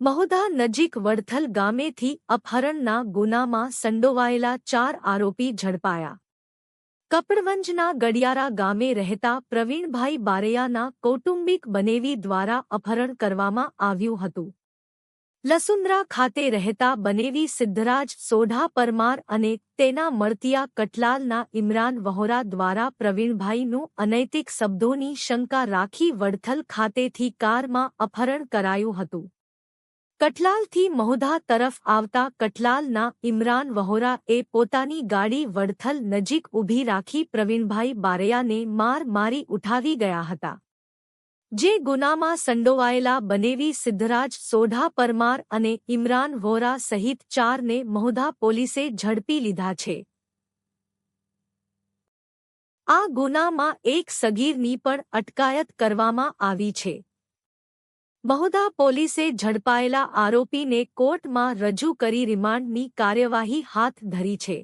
મહોદા નજીક વડથલ ગામેથી અપહરણના ગુનામાં સંડોવાયેલા ચાર આરોપી ઝડપાયા. કપડવંજના ગડિયારા ગામે રહેતા પ્રવીણભાઈ બારૈયાના કૌટુંબિક બનેવી દ્વારા અપહરણ કરવામાં આવ્યું હતું. લસુંદ્રા ખાતે રહેતા બનેવી સિદ્ધરાજ સોઢા પરમાર અને તેના મળતિયા કટલાલના ઇમરાન વહોરા દ્વારા પ્રવીણભાઈનું અનૈતિક શબ્દોની શંકા રાખી વડથલ ખાતેથી કારમાં અપહરણ કરાયું હતું. કઠલાલથી મહોધા તરફ આવતા કટલાલના ઇમરાન વહોરા એ પોતાની ગાડી વડથલ નજીક ઊભી રાખી પ્રવીણભાઈ બારૈયાને માર મારી ઉઠાવી ગયા હતા. જે ગુનામાં સંડોવાયેલા બનેવી સિદ્ધરાજ સોઢા પરમાર અને ઇમરાન વોરા સહિત ચારને મહોધા પોલીસે ઝડપી લીધા છે. આ ગુનામાં એક સગીરની પણ અટકાયત કરવામાં આવી છે. મહોદા પોલીસે ઝડપાયેલા આરોપીને કોર્ટમાં રજૂ કરી રિમાન્ડની કાર્યવાહી હાથ ધરી છે.